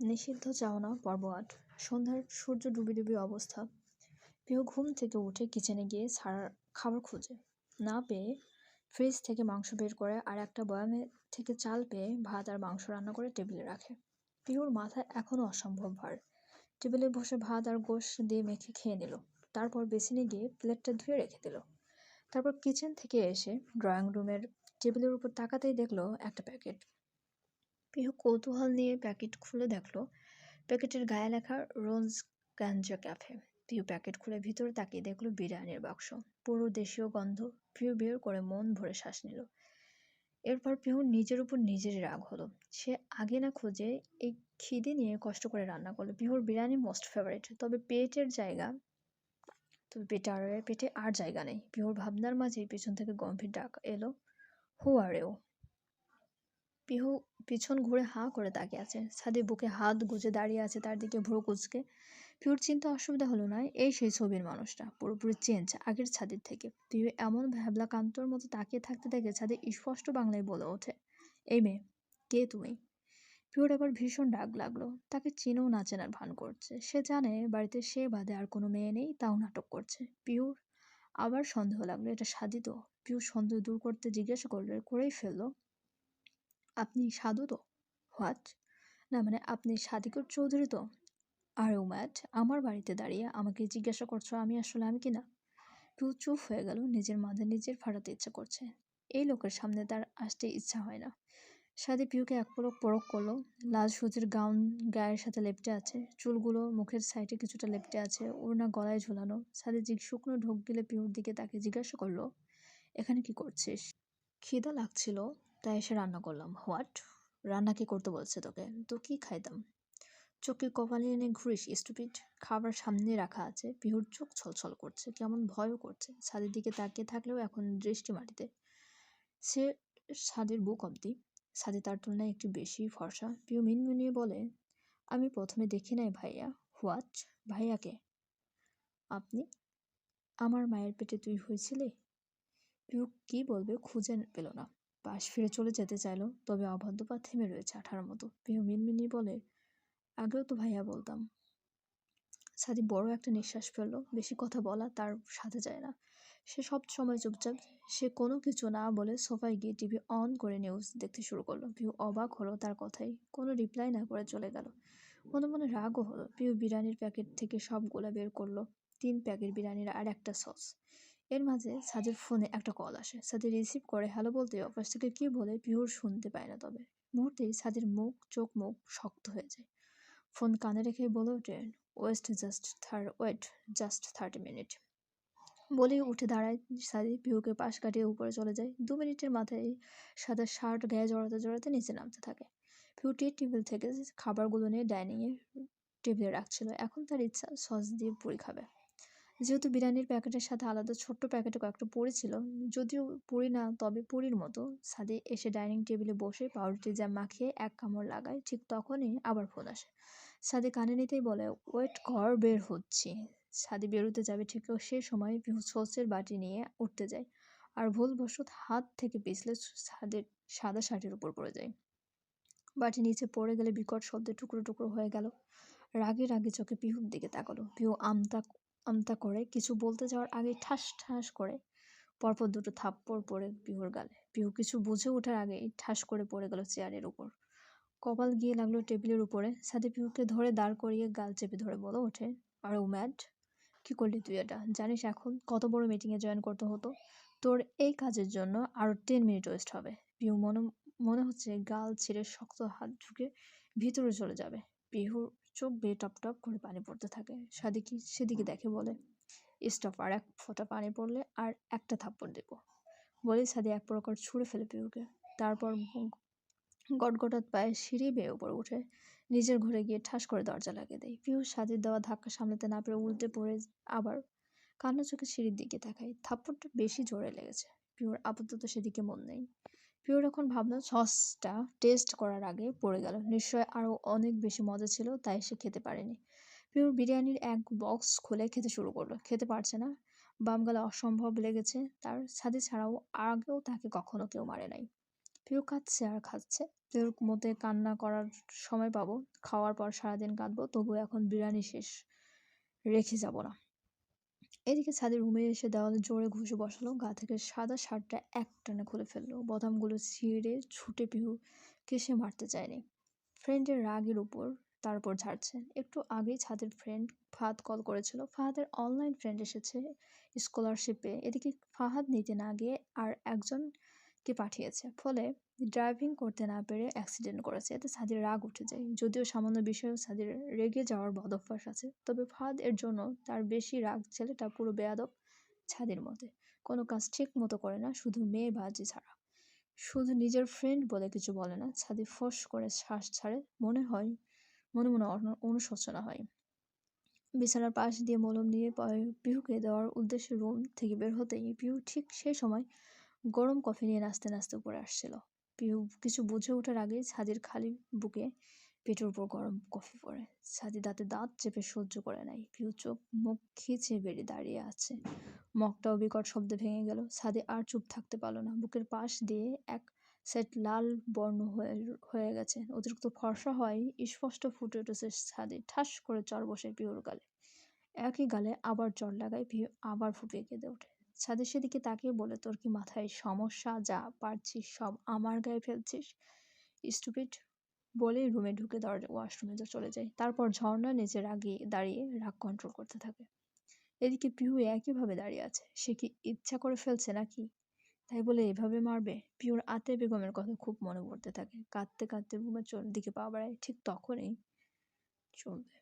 নিষিদ্ধ চাওনা পর্ব আট। সন্ধ্যার সূর্য ডুবি ডুবি অবস্থা। পিহু ঘুম থেকে উঠে কিচেনে গিয়ে ছাড়ার খাবার খোঁজে। না পেয়ে ফ্রিজ থেকে মাংস বের করে আর একটা বয়ামে থেকে চাল পেয়ে ভাত আর মাংস রান্না করে টেবিলে রাখে। পিহুর মাথায় এখনও অসম্ভব ভার। টেবিলে বসে ভাত আর গোশ দিয়ে মেখে খেয়ে নিল। তারপর বেসিনে গিয়ে প্লেটটা ধুয়ে রেখে দিল। তারপর কিচেন থেকে এসে ড্রয়িং রুমের টেবিলের উপর তাকাতেই দেখল একটা প্যাকেট পিহু কৌতূহল নিয়ে প্যাকেট খুলে দেখল। প্যাকেটের গায়ে লেখা Rose Ganja Cafe. Pihu packet খুলে ভিতরে তাকিয়ে দেখল বিরিয়ানির বাক্স। পুরো দেশীয় গন্ধ পিহু বের করে মন ভরে শ্বাস নিল। এরপর পিহু নিজের উপর নিজেরই রাগ হলো। সে আগে না খুঁজে এই খিদে নিয়ে কষ্ট করে রান্না করল। পিহুর বিরিয়ানি মোস্ট ফেভারিট তবে পেটের জায়গা, তবে পেটে আর পেটে আর জায়গা নেই। পিহুর ভাবনার মাঝেই পিছন থেকে গম্ভীর ডাক এলো হু আর এও পিহু পিছন ঘুরে হাঁ করে তাকিয়ে আছে। ছাদে বুকে হাত গুজে দাঁড়িয়ে আছে তার দিকে ভ্রু কুচকে। পিহুর চিন্তা অসুবিধা হলো না, এই সেই ছবির মানুষটা, পুরোপুরি চেঞ্জ, আগের ছাদের থেকে। পিহু এমন ভ্যাবলা কান্তর মতো তাকিয়ে থাকতে দেখে ছাদে স্পষ্ট বাংলায় বলে ওঠে, এই মেয়ে, কে তুমি? পিহুর এবার ভীষণ রাগ লাগল, তাকে চিনেও না চেনার ভান করছে। সে জানে বাড়িতে সে বাদে আর কোনো মেয়ে নেই, তাও নাটক করছে। পিহুর আবার সন্দেহ লাগল, এটা সাধিত পিহু সন্দেহ দূর করতে জিজ্ঞাসা করলে, করেই ফেলল। আপনি সাধু তো? হোয়াট না মানে আপনি সাদিকুর চৌধুরী তো? আর ও ম্যাট আমার বাড়িতে দাঁড়িয়ে আমাকে জিজ্ঞাসা করছ আমি আসলে আমি কি না পিউ চুপ হয়ে গেল, নিজের মাঝে নিজের ফাটাতে ইচ্ছা করছে। এই লোকের সামনে তার আসতে ইচ্ছা হয় না। সাদি পিউকে এক পলক পরক করল, লাল সুতির গাউন গায়ের সাথে লেপটে আছে, চুলগুলো মুখের সাইডে কিছুটা লেপটে আছে, ওড়না গলায় ঝোলানো। সাদি জিগ শুকনো ঢোক গেলে পিউর দিকে তাকে জিজ্ঞাসা করল, এখানে কি করছিস? খিদা লাগছিল। তাই এসে রান্না করলাম। হোয়াট? রান্না কে করতে বলছে তোকে? তো কী খাইতাম? চোখে কপালে এনে ঘুরিস, স্টুপিড। খাবার সামনে রাখা আছে। পিহুর চোখ ছলছল করছে, কেমন ভয়ও করছে। ছাদের দিকে তাকিয়ে থাকলেও এখন দৃষ্টি মাটিতে। সে ছাদের বুক অব্দি। ছাদে তার তুলনায় একটু বেশি ফর্সা। পিউ মিনমিনিয়ে বলে, আমি প্রথমে দেখি নাই ভাইয়া। হোয়াট? ভাইয়াকে আপনি? আমার মায়ের পেটে তুই হয়েছিলি পিউ কি বলবে খুঁজে পেল না। পাশ ফিরে চলে যেতে চাইল, তবে অবাধ্য পা থেমে রয়েছে আঠার মতো। পিহু মিনমিনি বলে, আগেও তো ভাইয়া বলতাম। সাদি বড় একটা নিঃশ্বাস ফেলল, বেশি কথা বলা তার সাথে যায় না। সে সব সময় চুপচাপ, সে কোনো কিছু না বলে সোফায় গিয়ে টিভি অন করে নিউজ দেখতে শুরু করল। পিহু অবাক হলো তার কথাই কোনো রিপ্লাই না করে চলে গেল। মনে মনে রাগও হলো। পিহু বিরিয়ানির প্যাকেট থেকে সবগুলা বের করল। তিন প্যাকেট বিরিয়ানির আর একটা সস এর মাঝে সাদের ফোনে একটা কল আসে। সাদি রিসিভ করে হ্যালো বলতে অফিস থেকে কী বলে পিহুর শুনতে পায় না তবে। মুহূর্তেই সাদের মুখ, চোখ, মুখ শক্ত হয়ে যায়। ফোন কানে রেখে বলে ওঠে wait just thirty wait just thirty minute বলেই উঠে দাঁড়ায়। সাদি পিহুকে পাশ কাটিয়ে উপরে চলে যায়। দু মিনিটের মাথায় সাদা শার্ট, গায়ে জড়াতে জড়াতে নিচে নামতে থাকে। পিহু টি টেবিল থেকে খাবারগুলো নিয়ে ডাইনিংয়ে টেবিলে রাখছিল। এখন তার ইচ্ছা সস দিয়ে পুরি খাবে। যেহেতু বিরিয়ানির প্যাকেটের সাথে আলাদা ছোট্ট প্যাকেটে কয়েকটা পুরি ছিল, যদিও পুরি না, তবে পুরীর মতো। সাদে এসে ডাইনিং টেবিলে বসে পাউরুটি জ্যাম মাখিয়ে এক কামড় লাগায়, ঠিক তখনই আবার ফোন আসে। সাদে কানে নিতেই বলে, ওয়েট, ঘর বের হচ্ছি। সাদি বেরোতে যাবে ঠিক সে সময় পিহু সসের বাটি নিয়ে উঠতে যায় আর ভুলবশত হাত থেকে পিছলে সাদের সাদা শার্টের উপর পড়ে যায়। বাটি নিচে পড়ে গেলে বিকট শব্দে টুকরো টুকরো হয়ে গেল। রাগে রাগে চোখে পিহুর দিকে তাকালো। পিহু আমতা আমতা করে, কিছু বলতে যাওয়ার আগে ঠাস ঠাস করে পরপর দুটো থাপ্পড় পড়ে পিহুর গালে। পিহু কিছু বুঝে ওঠার আগেই ঠাস করে পড়ে গেল চেয়ারের উপর। কপাল গিয়ে লাগল টেবিলের উপরে। সাথে পিহুকে ধরে দাঁড় করিয়ে গাল চেপে ধরে বলো ওঠে। আর ও ম্যাড কি করলি তুই এটা? জানিস এখন কত বড় মিটিংয়ে জয়েন করতে হতো? তোর এই কাজের জন্য আরও টেন মিনিট ওয়েস্ট হবে। পিহু মনে মনে হচ্ছে গাল ছিঁড়ে শক্ত হাত ঢুকে ভিতরে চলে যাবে। পিহুর চোখ বেয়ে টপ টপ করে পানি পড়তে থাকে। সাদিকি সেদিকে দেখে বলে, স্টপ, আর এক ফোঁটা পানি পড়লে আর একটা থাপ্পড় দেব। বলে সাদি এক প্রকার ছুঁড়ে ফেলে পিহুকে। তারপর গটগটাত পায়ে সিঁড়ি বেয়ে উপরে উঠে নিজের ঘরে গিয়ে ঠাস করে দরজা লাগিয়ে দেয়। পিহু সাদির দেওয়া ধাক্কা সামলাতে না পেরে উল্টে পড়ে আবার কান্না চোখে সিঁড়ির দিকে তাকায়। থাপ্পড়টা বেশি জোরে লেগেছে। পিহুর আপাতত সেদিকে মন নেই। পিওর এখন ভাবলো সসটা টেস্ট করার আগে পড়ে গেল। নিশ্চয় আরও অনেক বেশি মজা ছিল, তাই সে খেতে পারেনি। পিওর বিরিয়ানির এক বক্স খুলে খেতে শুরু করল। খেতে পারছে না। বাম গালে অসম্ভব লেগেছে তার। ছাদে ছাড়াও আগেও তাকে কখনো কেউ মারে নাই। পিউ কাঁদছে আর খাচ্ছে। তোর মতে কান্না করার সময় পাবো। খাওয়ার পর সারাদিন কাঁদবো তবু এখন বিরিয়ানি শেষ। রেখে যাব না। এদিকে ছাদের রুমে এসে দেওয়ালে জোরে ঘুষে বসালো, গা থেকে সাদা শার্টটা এক টানে খুলে ফেলল। বদামগুলো ছিঁড়ে ছুটে পিহু কেসে মারতে চায়নি। ফ্রেন্ডের রাগের উপর তারপর ঝাড়ছে। একটু আগেই ছাদের ফ্রেন্ড ফাহাদ কল করেছিল। ফাহাদের অনলাইন ফ্রেন্ড এসেছে স্কলারশিপে। এদিকে ফাহাদ নিতে না গিয়ে আর একজনকে পাঠিয়েছে? ফলে ড্রাইভিং করতে না পেরে অ্যাক্সিডেন্ট করেছে। এতে সাদির রাগ উঠে যায়। যদিও সামান্য বিষয়েও সাদির রেগে যাওয়ার বদ অভ্যাস আছে, তবে ফাদ এর জন্য তার বেশি রাগ ছেলেটা পুরো বেয়াদব ছাদের মতে। কোনো কাজ ঠিক মতো করে না, শুধু মেয়ে বাজি ছাড়া। শুধু নিজের ফ্রেন্ড বলে কিছু বলে না, ছাদি ফস করে শ্বাস ছাড়ে। মনে হয়, মনে মনে অনুশোচনা হয়। বিছানার পাশ দিয়ে মলম নিয়ে পিহুকে দেওয়ার উদ্দেশ্যে রুম থেকে বের হতেই পিহু ঠিক সেই সময় গরম কফি নিয়ে নাচতে নাচতে উপরে আসছিল। পিহু কিছু বুঝে ওঠার আগেই ছাদির খালি বুকে পেটের উপর গরম কফি পড়ে। ছাদি দাঁতে দাঁত চেপে সহ্য করে নাই। পিহু চোখ মুখ খিচে বেরিয়ে দাঁড়িয়ে আছে। মগটাও বিকট শব্দে ভেঙে গেল। ছাদে আর চুপ থাকতে পারল না। বুকের পাশ দিয়ে এক সেট লাল বর্ণ হয়ে হয়ে গেছে। অতিরিক্ত ফর্সা হয় স্পষ্ট ফুটে উঠেছে ছাদে। ঠাস করে চর বসে পিহুর গালে। একই গালে আবার চর লাগায় পিহু আবার ফুপিয়ে কেঁদে ওঠে। ছাদে সেদিকে তাকিয়ে বলে, তোর কি মাথায় সমস্যা? যা পারছিস সব আমার গায়ে ফেলছিস। স্টুপিড বলে রুমে ঢুকে দরজা, ওয়াশরুমে যা চলে যায়। তারপর ঝর্ণা নিচে রাগিয়ে দাঁড়িয়ে রাগ কন্ট্রোল করতে থাকে। এদিকে পিহু একইভাবে দাঁড়িয়ে আছে। সে কি ইচ্ছা করে ফেলছে নাকি? তাই বলে এভাবে মারবে? পিওর আতে বেগমের কথা খুব মনে পড়তে থাকে। কাঁদতে কাঁদতে রুমের চোর দিকে পা বাড়ায়। ঠিক তখনই চলবে।